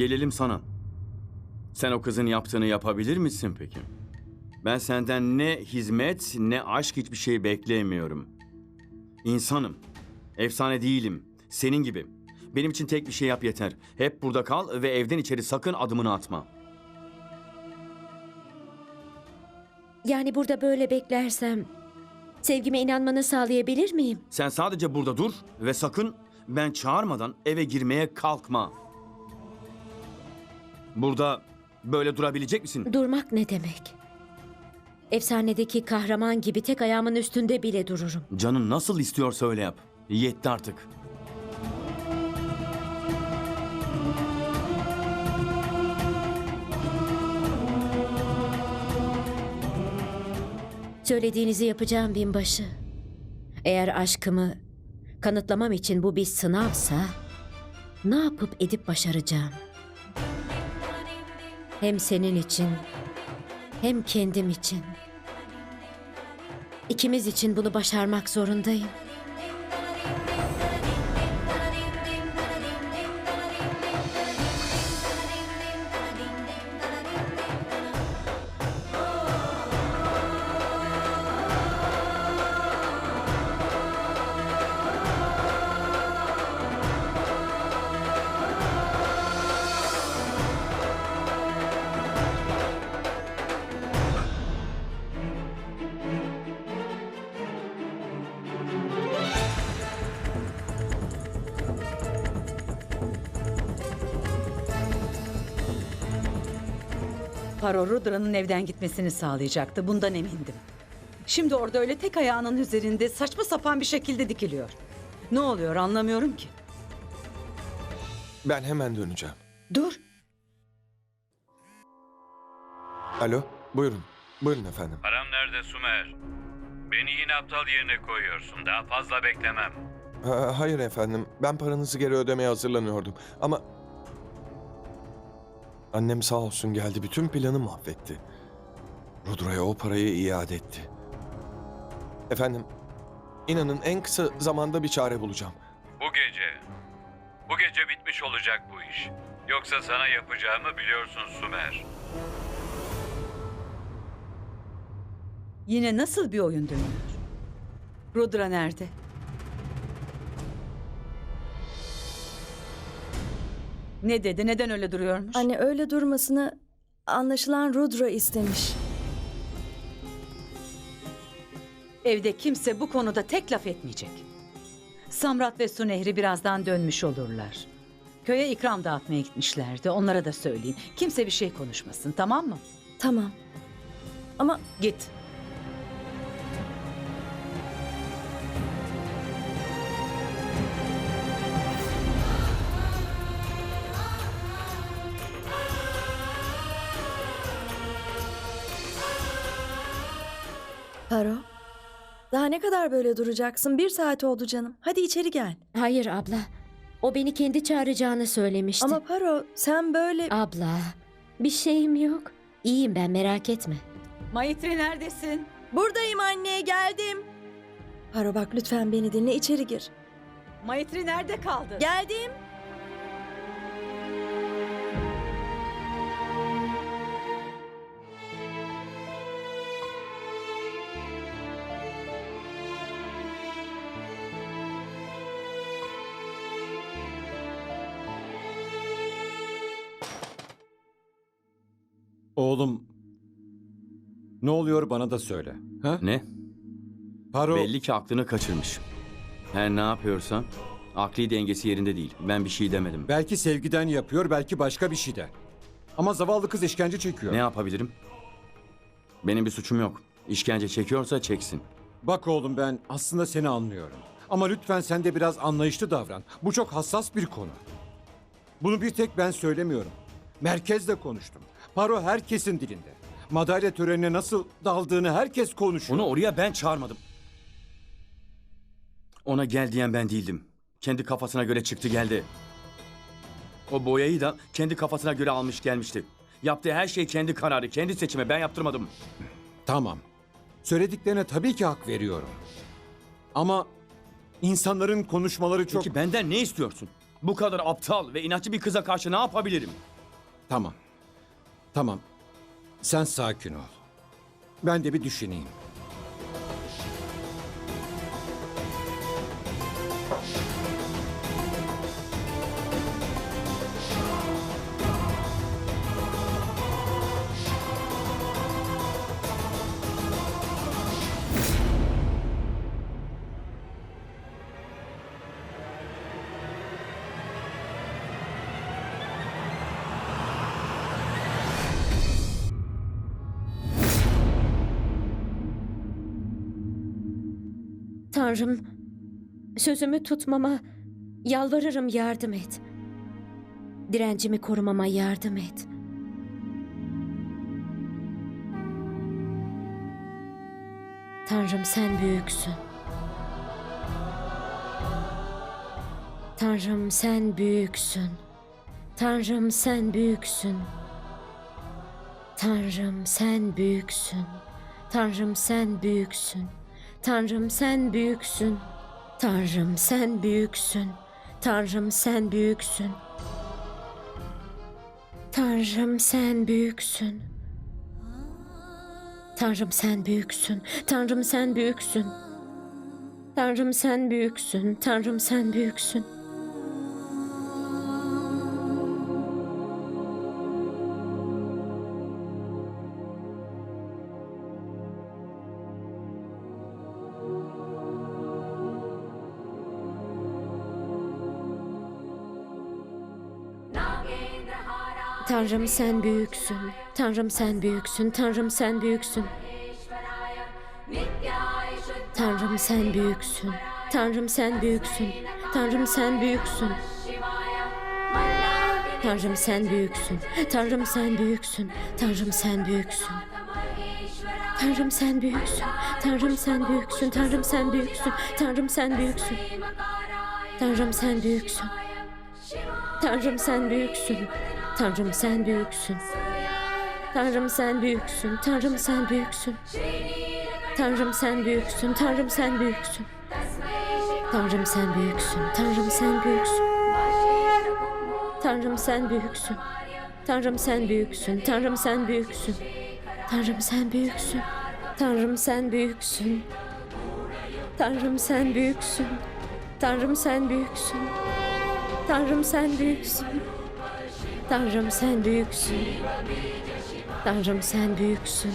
Gelelim sana. Sen o kızın yaptığını yapabilir misin peki? Ben senden ne hizmet ne aşk hiçbir şey beklemiyorum. İnsanım. Efsane değilim. Senin gibi. Benim için tek bir şey yap yeter. Hep burada kal ve evden içeri sakın adımını atma. Yani burada böyle beklersem sevgime inanmanı sağlayabilir miyim? Sen sadece burada dur ve sakın ben çağırmadan eve girmeye kalkma. Burada böyle durabilecek misin? Durmak ne demek? Efsanedeki kahraman gibi tek ayağımın üstünde bile dururum. Canın nasıl istiyorsa öyle yap. Yetti artık. Söylediğinizi yapacağım binbaşı. Eğer aşkımı kanıtlamam için bu bir sınavsa ne yapıp edip başaracağım? Hem senin için hem kendim için. İkimiz için bunu başarmak zorundayım. Paro Rudra'nın evden gitmesini sağlayacaktı. Bundan emindim. Şimdi orada öyle tek ayağının üzerinde saçma sapan bir şekilde dikiliyor. Ne oluyor anlamıyorum ki. Ben hemen döneceğim. Dur. Alo, buyurun. Buyurun efendim. Param nerede Sümer? Beni yine aptal yerine koyuyorsun. Daha fazla beklemem. Ha, hayır efendim, ben paranızı geri ödemeye hazırlanıyordum. Ama... Annem sağ olsun geldi, bütün planı mahvetti. Rudra'ya o parayı iade etti. Efendim, inanın en kısa zamanda bir çare bulacağım. Bu gece. Bu gece bitmiş olacak bu iş. Yoksa sana yapacağımı biliyorsun Sümer. Yine nasıl bir oyun dönüyor? Rudra nerede? Ne dedi? Neden öyle duruyormuş? Anne öyle durmasını anlaşılan Rudra istemiş. Evde kimse bu konuda tek laf etmeyecek. Samrat ve Su Nehri birazdan dönmüş olurlar. Köye ikram dağıtmaya gitmişlerdi. Onlara da söyleyin. Kimse bir şey konuşmasın tamam mı? Tamam. Ama Git. Paro, daha ne kadar böyle duracaksın? Bir saat oldu canım. Hadi içeri gel. Hayır abla. O beni kendi çağıracağını söylemişti. Ama Paro sen böyle... Abla, bir şeyim yok. İyiyim ben merak etme. Mayitri neredesin? Buradayım anne geldim. Paro bak lütfen beni dinle içeri gir. Mayitri nerede kaldı? Geldim. Oğlum, ne oluyor bana da söyle. Ha? Ne? Paro, Belli ki aklını kaçırmış. Her ne yapıyorsa akli dengesi yerinde değil. Ben bir şey demedim. belki sevgiden yapıyor, belki başka bir şeyden. Ama zavallı kız işkence çekiyor. Ne yapabilirim? Benim bir suçum yok. İşkence çekiyorsa çeksin. Bak oğlum ben aslında seni anlıyorum. Ama lütfen sen de biraz anlayışlı davran. Bu çok hassas bir konu. Bunu bir tek ben söylemiyorum. Merkezle konuştum. Paro herkesin dilinde. Madalya törenine nasıl daldığını herkes konuşuyor. Onu oraya ben çağırmadım. Ona gel diyen ben değildim. Kendi kafasına göre çıktı geldi. O boyayı da kendi kafasına göre almış gelmişti. Yaptığı her şey kendi kararı, kendi seçimi. Ben yaptırmadım. Tamam. Söylediklerine tabii ki hak veriyorum. Ama insanların konuşmaları çok... Peki benden ne istiyorsun? Bu kadar aptal ve inatçı bir kıza karşı ne yapabilirim? Tamam. Tamam. Sen sakin ol. Ben de bir düşüneyim. Tanrım, sözümü tutmama yalvarırım yardım et. Direncimi korumama yardım et. Tanrım sen büyüksün. Tanrım sen büyüksün. Tanrım sen büyüksün. Tanrım sen büyüksün. Tanrım sen büyüksün. Tanrım sen büyüksün. Tanrım sen büyüksün. Tanrım sen büyüksün. Tanrım sen büyüksün. Tanrım sen büyüksün. Tanrım sen büyüksün. Tanrım sen büyüksün. Tanrım sen büyüksün. Tanrım sen büyüksün. Tanrım sen büyüksün. Tanrım sen büyüksün. Tanrım sen büyüksün. Tanrım sen büyüksün. Tanrım sen büyüksün. Tanrım sen büyüksün. Tanrım sen büyüksün. Tanrım sen büyüksün. Tanrım sen büyüksün. Tanrım sen büyüksün. Tanrım sen büyüksün. Tanrım sen büyüksün. Tanrım sen büyüksün. Tanrım sen büyüksün. Tanrım sen büyüksün. Tanrım sen büyüksün. Tanrım sen büyüksün. Tanrım sen büyüksün. Tanrım sen büyüksün. Tanrım sen büyüksün. Tanrım sen büyüksün. Tanrım sen büyüksün. Tanrım sen büyüksün. Tanrım sen büyüksün. Tanrım sen büyüksün. Tanrım sen büyüksün. Tanrım sen büyüksün. Tanrım sen büyüksün. Tanrım sen büyüksün. Tanrım sen büyüksün. Tanrım sen büyüksün.